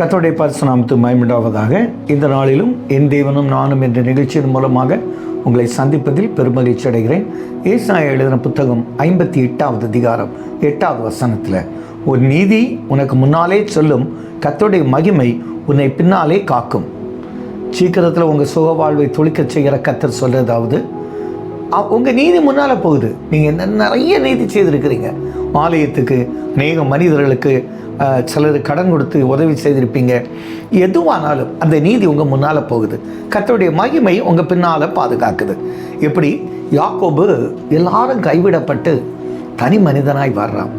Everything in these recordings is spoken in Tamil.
கத்தோடைய பரிசுநாமத்து மயமிடாவதாக இந்த நாளிலும் என் தேவனும் நானும் என்ற நிகழ்ச்சியின் மூலமாக உங்களை சந்திப்பதில் பெருமகிழ்ச்சி அடைகிறேன். ஏசாய எழுதின புத்தகம் ஐம்பத்தி எட்டாவது அதிகாரம் எட்டாவது வசனத்தில் ஒரு நீதி உனக்கு முன்னாலே சொல்லும் கத்தோடைய மகிமை உன்னை பின்னாலே காக்கும். சீக்கிரத்தில் உங்கள் சுக வாழ்வை துளிக்கச் செய்கிற கத்தர் சொல்கிறதாவது உங்கள் நீதி முன்னால் போகுது. நீங்கள் என்ன நிறைய நீதி செய்திருக்கிறீங்க. ஆலயத்துக்கு அநேக மனிதர்களுக்கு சிலர் கடன் கொடுத்து உதவி செய்திருப்பீங்க. எதுவானாலும் அந்த நீதி உங்கள் முன்னால் போகுது. கர்த்தருடைய மகிமை உங்கள் பின்னால் பாதுகாக்குது. எப்படி? யாக்கோபு எல்லாரும் கைவிடப்பட்டு தனி மனிதனாய் வர்றான்.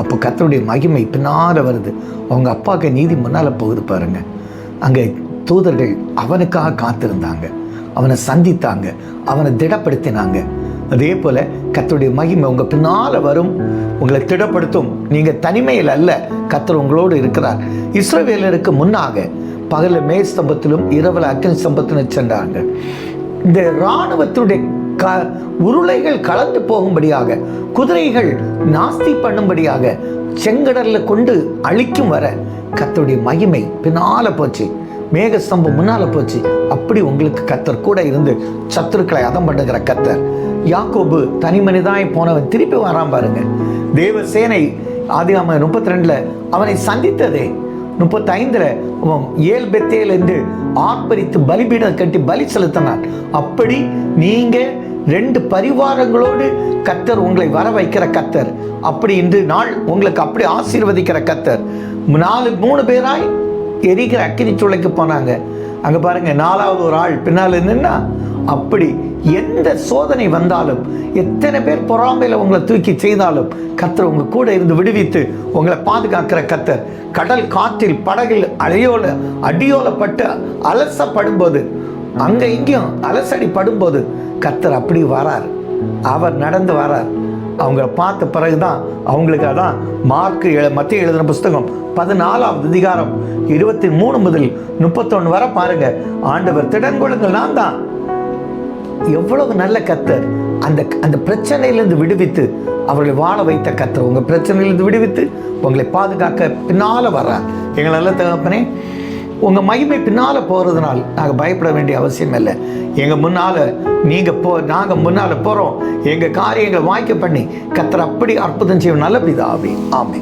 அப்போ கர்த்தருடைய மகிமை பின்னால் வருது. அவங்க அப்பாவுக்கு நீதி முன்னால் போகுது பாருங்கள் அங்கே தூதர்கள் அவனுக்காக காத்திருந்தாங்க. அவனை சந்தித்தாங்க. அவனை திடப்படுத்தினாங்க. அதே போல கத்தருடைய மகிமை உங்கள் பின்னால் வரும். உங்களை திடப்படுத்தும். நீங்கள் தனிமையில் அல்ல. கத்தர் உங்களோடு இருக்கிறார். இஸ்ரவேலருக்கு முன்னாக பகலில் மேல் ஸ்தம்பத்திலும் இரவில் அக்கினி ஸ்தம்பத்திலும் சென்றாங்க. இந்த இராணுவத்தினுடைய க உருளைகள் கலந்து போகும்படியாக குதிரைகள் நாஸ்தி பண்ணும்படியாக செங்கடலில் கொண்டு அழிக்கும் வர கத்தருடைய மகிமை பின்னால போச்சு. மேகஸ்தம்பம் முன்னால போச்சு. அப்படி உங்களுக்கு கத்தர் கூட இருந்து சத்துருக்களை அதம் பண்ணுகிற கத்தர். யாக்கோபு தனி மனிதாய் போனவன் திருப்பி வரான் பாருங்க. தேவசேனை ஆதிகாம முப்பத்தி ரெண்டுல அவனை சந்தித்ததே. முப்பத்தைந்துல அவன் ஏல் பெத்தேல் ஆர்ப்பரித்து பலிபீடம் கட்டி பலி செலுத்தினான். அப்படி நீங்க ரெண்டு பரிவாரங்களோடு கத்தர் உங்களை வர வைக்கிற கத்தர். அப்படி இன்று நாள் உங்களுக்கு அப்படி ஆசீர்வதிக்கிற கத்தர். நாலு மூணு பேராய் எரிக்கிற அக்கினி சூளைக்கு போனாங்க. அங்கே பாருங்க நாலாவது ஒரு ஆள் பின்னால் நின்னா அப்படி எந்த சோதனை வந்தாலும் எத்தனை பேர் பொறாமையில் உங்களை தூக்கி செய்தாலும் கத்தர் உங்கள் கூட இருந்து விடுவித்து உங்களை பாதுகாக்கிற கத்தர் கடல் காற்றில் படகில் அலையோல அடியோலப்பட்டு அலசப்படும்போது அங்கே இங்கேயும் அலசடி படும்போது கத்தர் அப்படி வரார். அவர் நடந்து வரார். அவங்க பார்த்த பிறகு தான் அவங்களுக்கு அதான் மார்க் எழு மத்திய எழுதின புஸ்தகம் பதினாலாவது அதிகாரம் இருபத்தி மூணு முதல் முப்பத்தொன்று வரை பாருங்க. ஆண்டவர் திடன்கொள்ளுங்கள் நான் தான். எவ்வளவு நல்ல கத்தர். அந்த அந்த பிரச்சனையிலிருந்து விடுவித்து அவர்களை வாழ வைத்த கத்தர். உங்கள் பிரச்சனையிலிருந்து விடுவித்து உங்களை பாதுகாக்க பின்னால் வர்றார். எங்களை நல்ல தகப்பனே. உங்க மகிமை பின்னால போகிறதுனால் நாங்க பயப்பட வேண்டிய அவசியம் இல்லை. எங்க முன்னால நீங்க போ நாங்க முன்னால போறோம். எங்க காரியங்களை வாய்க்க பண்ணி கத்தர் அப்படி அற்புதம் செய்யும் நல்ல பிதாவே. ஆமே